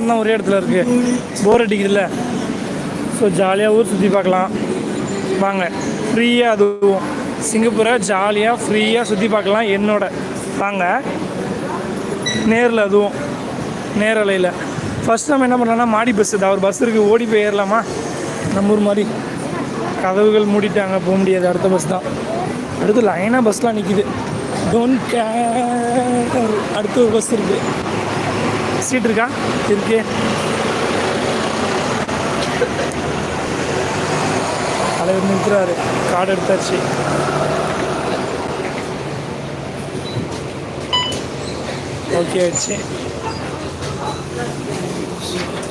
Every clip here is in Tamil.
நேரம் தான் ஒரே இடத்துல இருக்குது போர் அடிக்குதுல்ல. ஸோ ஜாலியாக ஊர் சுற்றி பார்க்கலாம். வாங்க. ஃப்ரீயாக அதுவும். சிங்கப்பூரை ஜாலியாக ஃப்ரீயாக சுற்றி பார்க்கலாம். என்னோட. வாங்க. நேரில் அதுவும். நேரலையில் ஃபஸ்ட் நம்ம என்ன பண்ணலாம்னா மாடி பஸ் இது அவர் பஸ் இருக்குது ஓடி போய் ஏறலாமா? நம்ம ஊர் மாதிரி. கதவுகள் மூடிட்டாங்க. போக முடியாது. அடுத்த பஸ் தான். அடுத்து லைனாக பஸ்லாம் நிற்கிது டோன்ட் கேர் அடுத்த ஒரு பஸ் இருக்குது சீட் இருக்கா? இருக்கு. தலைவர் நிற்கிறாரு. கார்டு எடுத்தாச்சு. ஓகே ஆச்சு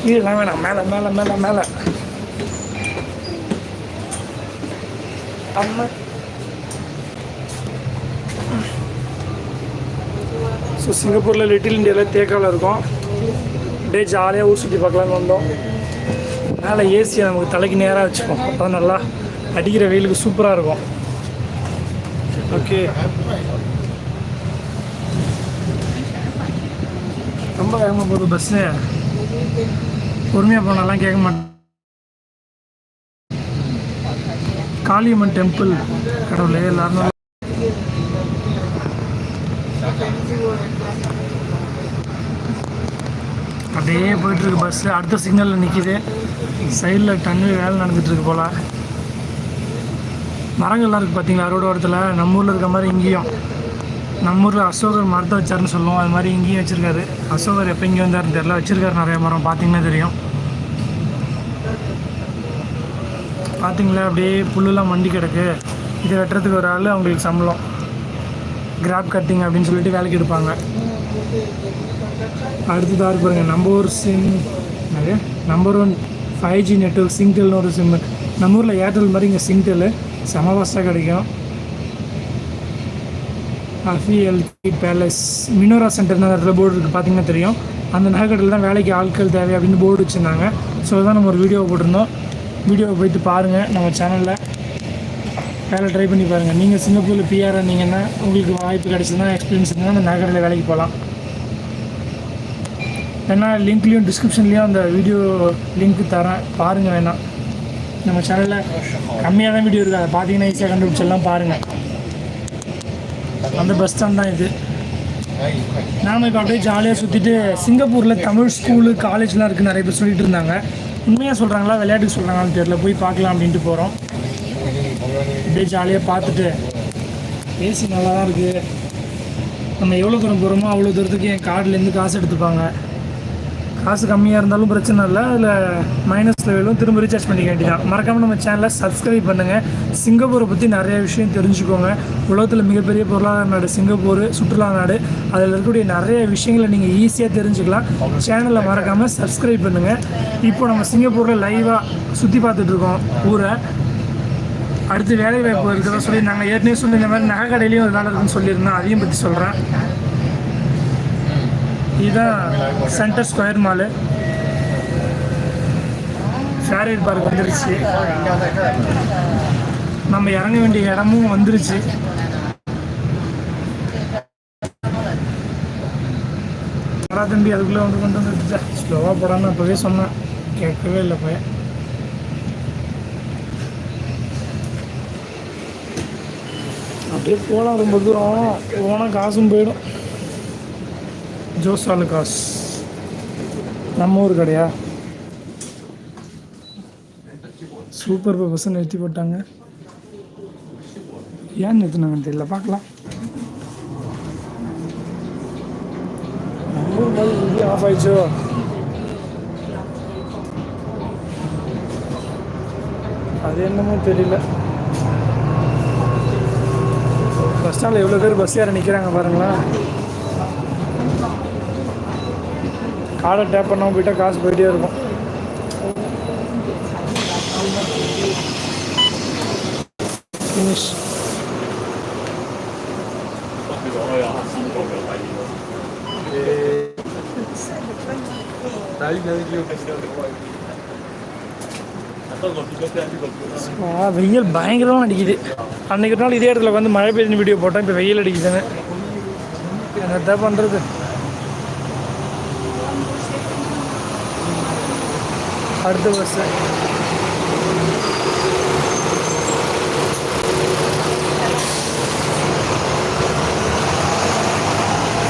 கீழே வேணாம். மேலே மேலே மேலே மேலே. அம்மா. ஸோ சிங்கப்பூரில் லிட்டில் இந்தியாவில் தேக்காவில் இருக்கும். டே ஜாலியாக ஊர் சுற்றி பார்க்கலான்னு வந்தோம். மேலே ஏசியை நமக்கு தலைக்கு நேராக வச்சுப்போம். அப்போ நல்லா அடிக்கிற வெயிலுக்கு சூப்பராக இருக்கும். ஓகே ரொம்ப வேகமாக போகுது பஸ்ஸு பொறுமையாக போனாலாம் கேட்க மாட்டேன் காளியம்மன் டெம்பிள் கடவுளே எல்லாரும் அப்படியே போயிட்டுருக்கு பஸ்ஸு அடுத்த சிக்னலில் நிற்கிது சைடில் டன்னு வேலை நடந்துகிட்ருக்கு போல். மரங்கள்லாம் இருக்குது பார்த்தீங்களா ரோடு ஓரத்தில் நம்ம ஊரில் இருக்க மாதிரி இங்கேயும். நம்ம ஊரில் அசோகர் மரத்தை வச்சாருன்னு சொல்லுவோம். அது மாதிரி இங்கேயும் வச்சுருக்காரு. அசோகர் எப்போ இங்கே வந்தாருன்னு தெரில வச்சுருக்காரு நிறைய மரம். பார்த்தீங்கன்னா தெரியும். பார்த்தீங்களா அப்படியே புல்லுலாம் மண்டி கிடக்கு. இதை வெட்டுறதுக்கு ஒரு ஆள் அவங்களுக்கு சம்பளம். கிராப் கட்டிங் அப்படின்னு சொல்லிட்டு வேலைக்கு எடுப்பாங்க. அடுத்ததாக பாருங்க நம்ம ஊர் சிம் அது number one five G network சிங்டெல்னு ஒரு சிம் நம்ம ஊரில் ஏர்டெல் மாதிரி இங்கே சிங்டெல் செம கிடைக்கும். கிடைக்கும் அஃபிஎல்டி பேலஸ் மினோரா சென்டர்னு அந்த இடத்துல போர்டு இருக்குது பார்த்தீங்கன்னா தெரியும். அந்த நகைக்கடையில் தான் வேலைக்கு ஆட்கள் தேவை அப்படின்னு போர்டு வச்சுருந்தாங்க. ஸோ தான் நம்ம ஒரு வீடியோ போட்டிருந்தோம். வீடியோவை போயிட்டு பாருங்கள் நம்ம சேனலில் வேலை ட்ரை பண்ணி பாருங்கள் நீங்கள் சிங்கப்பூரில் பிஆர் இருந்தீங்கன்னா உங்களுக்கு வாய்ப்பு கிடைச்சதுன்னா எக்ஸ்பீரியன்ஸ் இருந்தால் அந்த நகைக்கடையில் வேலைக்கு போகலாம். வேணால் லிங்க்லேயும் டிஸ்கிரிப்ஷன்லேயும் அந்த வீடியோ லிங்க் தரேன். பாருங்கள் வேணாம் நம்ம சேனலில் கம்மியாக தான் வீடியோ இருக்குது அதை பார்த்தீங்கன்னா ஈஸியாக கண்டுபிடிச்செல்லாம் பாருங்கள் அந்த பஸ் ஸ்டாண்ட் தான் இது. நாம இப்போ அப்படியே ஜாலியாக சுற்றிட்டு சிங்கப்பூரில் தமிழ் ஸ்கூலு காலேஜ்லாம் இருக்குது நிறைய பேர் சொல்லிட்டு இருந்தாங்க. உண்மையாக சொல்கிறாங்களா விளையாட்டுக்கு சொல்கிறாங்களான்னு தெரியல. போய் பார்க்கலாம் அப்படின்ட்டு போகிறோம் அப்படியே ஜாலியாக பார்த்துட்டு ஏசி நல்லா தான் இருக்குது நம்ம எவ்வளோ தூரம் போகிறோமோ அவ்வளோ தூரத்துக்கு என் கார்டுலேருந்து காசு எடுத்துப்பாங்க. காசு கம்மியாக இருந்தாலும் பிரச்சனை இல்லை. அதில் மைனஸ் லெவலும் திரும்ப ரீசார்ஜ் பண்ணிக்க வேண்டியதான் மறக்காமல் நம்ம சேனலை சப்ஸ்கிரைப் பண்ணுங்கள் சிங்கப்பூரை பற்றி நிறைய விஷயம் தெரிஞ்சுக்கோங்க. உலகத்தில் மிகப்பெரிய பொருளாதார நாடு சிங்கப்பூர் சுற்றுலா நாடு. அதில் இருக்கக்கூடிய நிறைய விஷயங்களை நீங்கள் ஈஸியாக தெரிஞ்சுக்கலாம். சேனலை மறக்காமல் சப்ஸ்கிரைப் பண்ணுங்கள் இப்போ நம்ம சிங்கப்பூரில் லைவாக சுற்றி பார்த்துட்ருக்கோம் ஊரை. அடுத்து வேலை வாய்ப்பு இருக்கிறதா சொல்லி நாங்கள் ஏற்கனவே சொன்ன இந்த மாதிரி நகை கடையிலையும் ஒரு வேலை இருக்குன்னு சொல்லியிருந்தோம் அதையும் பற்றி சொல்கிறேன் இதுதான் சென்டர் ஸ்கொயர் மாலு ஃபேரேட் பார்க் வந்துருச்சு. நம்ம இறங்க வேண்டிய இடமும் வந்துருச்சு. வரா தம்பி அதுக்குள்ளே வந்து கொண்டு வந்துருச்சு ஸ்லோவாக போடாமல் அப்போவே சொன்னேன் கேட்கவே இல்லை பையன் அப்படியே போகலாம் ரொம்ப தூரம். போனால் காசும் போயிடும். ஜோஸ் நம்ம ஊர் கடையா? சூப்பர் பஸ் நிறுத்தி போட்டாங்க. ஏன் நிறுத்தினாங்கன்னு தெரியல பார்க்கலாம். நம்ம ஊர் ஆஃப் ஆயிடுச்சோ? அது என்னமோ தெரியல. பஸ் ஸ்டாண்டில் எவ்வளோ பேர் பஸ் ஏற நிற்கிறாங்க பாருங்களேன். கார்டை டேப் பண்ணாமல் போயிட்டா காசு போயிட்டே இருக்கும். ஃபினிஷ் ஆ வெயில் பயங்கரமாக அடிக்குது. அன்னைக்கு நாள் இதே இடத்துல வந்து மழை பெய்யுதுன்னு வீடியோ போட்டேன் இப்போ வெயில் அடிக்குதுன்னு. என்னத்தான் பண்ணுறது அடுத்த பஸ்ஸு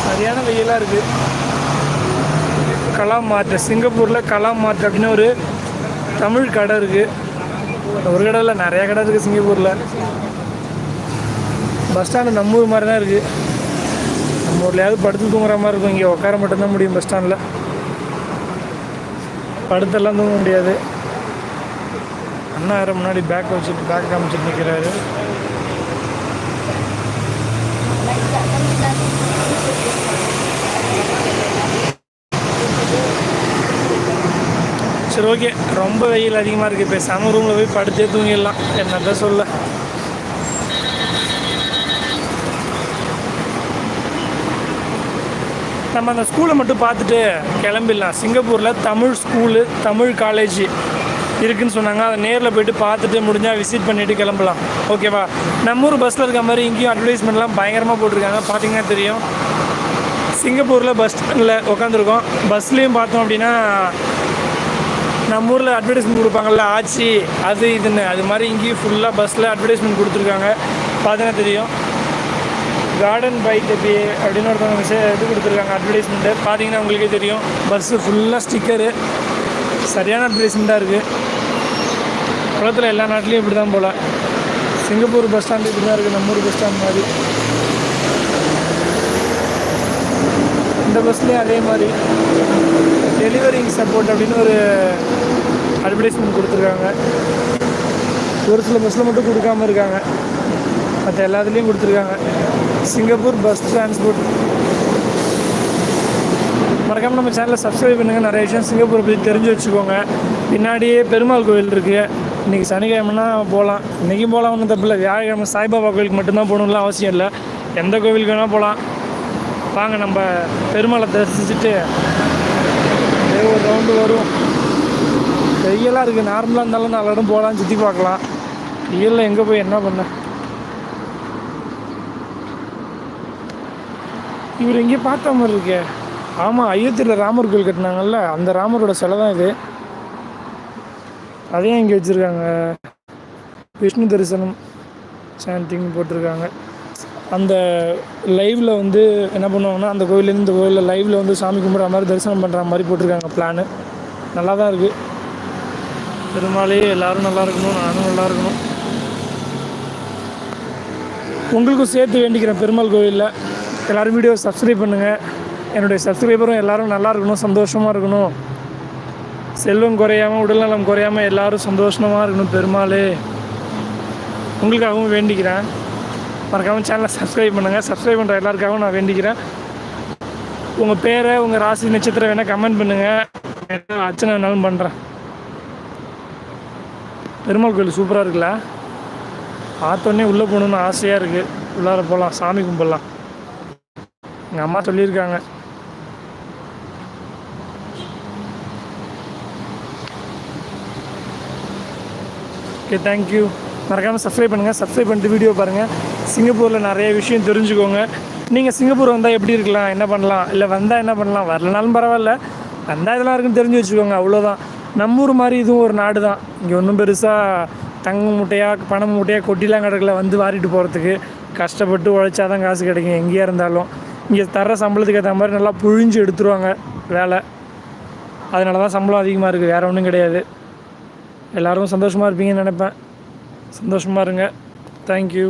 சரியான வெயிலாக இருக்குது கலாம் மார்ட் சிங்கப்பூரில் கலாம் மார்ட் அப்படின்னு ஒரு தமிழ் கடை இருக்குது ஒரு கடை இல்லை நிறையா கடை இருக்குது சிங்கப்பூரில். பஸ் ஸ்டாண்டு நம்ம ஊர் மாதிரி தான் இருக்குது நம்ம ஊர்லையாவது படுத்து தூங்குற மாதிரி இருக்கும். இங்கே உட்கார மட்டும்தான் முடியும் பஸ் ஸ்டாண்டில் படுத்தெல்லாம் தூங்க முடியாது. அண்ணா வேறு முன்னாடி பேக் வச்சுட்டு பேக் காமிச்சிட்டு நிற்கிறாரு சரி ஓகே ரொம்ப வெயில் அதிகமாக இருக்குது இப்போ சம ரூமில் போய் படுத்தே தூங்கிடலாம். என்னதான் சொல்ல? நம்ம அந்த ஸ்கூலை மட்டும் பார்த்துட்டு கிளம்பிடலாம். சிங்கப்பூரில் தமிழ் ஸ்கூலு தமிழ் காலேஜ் இருக்குன்னு சொன்னாங்க. அதை நேரில் போயிட்டு பார்த்துட்டு முடிஞ்சால் விசிட் பண்ணிவிட்டு கிளம்பலாம். ஓகேவா நம்ம ஊர் பஸ்ஸில் இருக்க மாதிரி இங்கேயும் அட்வர்டைஸ்மெண்ட்லாம் பயங்கரமாக போட்டிருக்காங்க. பார்த்தீங்கன்னா தெரியும். சிங்கப்பூரில் பஸ் ஸ்டாண்டில் உட்காந்துருக்கோம் பஸ்லேயும் பார்த்தோம் அப்படின்னா நம்ம ஊரில் அட்வர்டைஸ்மெண்ட் கொடுப்பாங்கல்ல ஆச்சி அது இதுன்னு. அது மாதிரி இங்கேயும் ஃபுல்லாக பஸ்ஸில் அட்வர்டைஸ்மெண்ட் கொடுத்துருக்காங்க. பார்த்தீங்கன்னா தெரியும். கார்டன் பை டெபி அப்படின்னு ஒருத்தவங்க விஷயம் இது கொடுத்துருக்காங்க அட்வர்டைஸ்மெண்ட்டு பார்த்தீங்கன்னா உங்களுக்கே தெரியும் பஸ்ஸு ஃபுல்லாக ஸ்டிக்கரு சரியான அட்வர்டைஸ்மெண்ட்டாக இருக்குது உலகத்தில் எல்லா நாட்டிலையும் இப்படி தான் போல். சிங்கப்பூர் பஸ் ஸ்டாண்டு இப்படி தான் இருக்குது நம்ம ஊர் பஸ் ஸ்டாண்ட் மாதிரி. இந்த பஸ்லேயும் அதே மாதிரி. டெலிவரிங் சப்போர்ட் அப்படின்னு ஒரு அட்வர்டைஸ்மெண்ட் கொடுத்துருக்காங்க. ஒரு சில பஸ்ஸில் மட்டும் கொடுக்காம இருக்காங்க. மற்ற எல்லாத்துலேயும் கொடுத்துருக்காங்க. சிங்கப்பூர் பஸ் டிரான்ஸ்போர்ட் மறக்காமல் நம்ம சேனலை சப்ஸ்கிரைப் பண்ணுங்கள் நிறைய விஷயம் சிங்கப்பூரை பற்றி தெரிஞ்சு வச்சுக்கோங்க. பின்னாடியே பெருமாள் கோவில் இருக்குது இன்றைக்கி சனிக்கிழமைனா போகலாம் இன்றைக்கும் போகலாம் ஒன்றும் தப்பு இல்லை. வியாழக்கிழமை சாய்பாபா கோவிலுக்கு மட்டும்தான் போகணும்லாம் அவசியம் இல்லை. எந்த கோவிலுக்கு வேணால் போகலாம் வாங்க நம்ம பெருமாளை தரிசிச்சுட்டு ஒரு ரவுண்டு வரும். வெயிலாக இருக்குது நார்மலாக இருந்தாலும் நாலு இடம் போகலாம் சுற்றி பார்க்கலாம். வெயிலில் எங்கே போய் என்ன பண்ண? இவர் எங்கேயோ பார்த்த மாதிரி இருக்கே. ஆமாம் அயோத்தியில் ராமர் கோயில் கட்டினாங்கல்ல அந்த ராமரோட சிலை தான் இது. அதையும் இங்கே வச்சுருக்காங்க. விஷ்ணு தரிசனம் சாண்டிங் போட்டிருக்காங்க. அந்த லைவில் வந்து என்ன பண்ணுவாங்கன்னா அந்த கோயிலேருந்து இந்த கோயிலில் லைவில் வந்து சாமி கும்பிட்ற மாதிரி தரிசனம் பண்ணுற மாதிரி போட்டிருக்காங்க பிளானு நல்லா தான் இருக்குது பெருமாளே எல்லோரும் நல்லா இருக்கணும் நானும் நல்லா இருக்கணும். உங்களுக்கும் சேர்த்து வேண்டிக்கிறேன் பெருமாள் கோயிலில். எல்லோரும் வீடியோ சப்ஸ்கிரைப் பண்ணுங்கள் என்னுடைய சப்ஸ்கிரைபரும் எல்லோரும் நல்லா இருக்கணும் சந்தோஷமாக இருக்கணும். செல்வம் குறையாமல் உடல்நலம் குறையாமல் எல்லோரும் சந்தோஷமாக இருக்கணும் பெருமாளே. உங்களுக்காகவும் வேண்டிக்கிறேன். மறக்காமல் சேனலை சப்ஸ்கிரைப் பண்ணுங்கள் சப்ஸ்கிரைப் பண்ணுற எல்லாருக்காகவும் நான் வேண்டிக்கிறேன். உங்கள் பேரை உங்கள் ராசி நட்சத்திரம் வேணால் கமெண்ட் பண்ணுங்கள் என்ன அர்ச்சனை வேணாலும் பண்ணுறேன் பெருமாள் கோயில் சூப்பராக இருக்குல்ல? பார்த்தோன்னே உள்ளே போகணுன்னு ஆசையாக இருக்குது உள்ளார போகலாம் சாமி கும்பிடலாம். எங்கள் அம்மா சொல்லியிருக்காங்க. ஓகே தேங்க்யூ மறக்காமல் சப்ஸ்கிரைப் பண்ணுங்கள் சப்ஸ்கிரைப் பண்ணிட்டு வீடியோ பாருங்கள் சிங்கப்பூரில் நிறைய விஷயம் தெரிஞ்சுக்கோங்க. நீங்கள் சிங்கப்பூர் வந்தால் எப்படி இருக்கலாம்? என்ன பண்ணலாம்? இல்லை வந்தால் என்ன பண்ணலாம்? வரலனாலும் பரவாயில்ல. வந்தால் இதெல்லாம் இருக்குன்னு தெரிஞ்சு வச்சுக்கோங்க. அவ்வளோதான் நம்ம ஊர் மாதிரி இதுவும் ஒரு நாடு தான் இங்கே ஒன்றும் பெருசாக தங்க மூட்டையாக பணம் மூட்டையாக கொட்டிலாம் கிடக்கல. வந்து வாரிட்டு போகிறதுக்கு கஷ்டப்பட்டு உழைச்சாதான் காசு கிடைக்கும். எங்கேயா இருந்தாலும். இங்கே தர சம்பளத்துக்கு ஏற்ற மாதிரி நல்லா புழிஞ்சு எடுத்துருவாங்க வேலை. அதனால தான் சம்பளம் அதிகமாக இருக்குது வேறு ஒன்றும் கிடையாது. எல்லோரும் சந்தோஷமாக இருப்பீங்கன்னு நினைப்பேன். சந்தோஷமாக இருங்க. தேங்க்யூ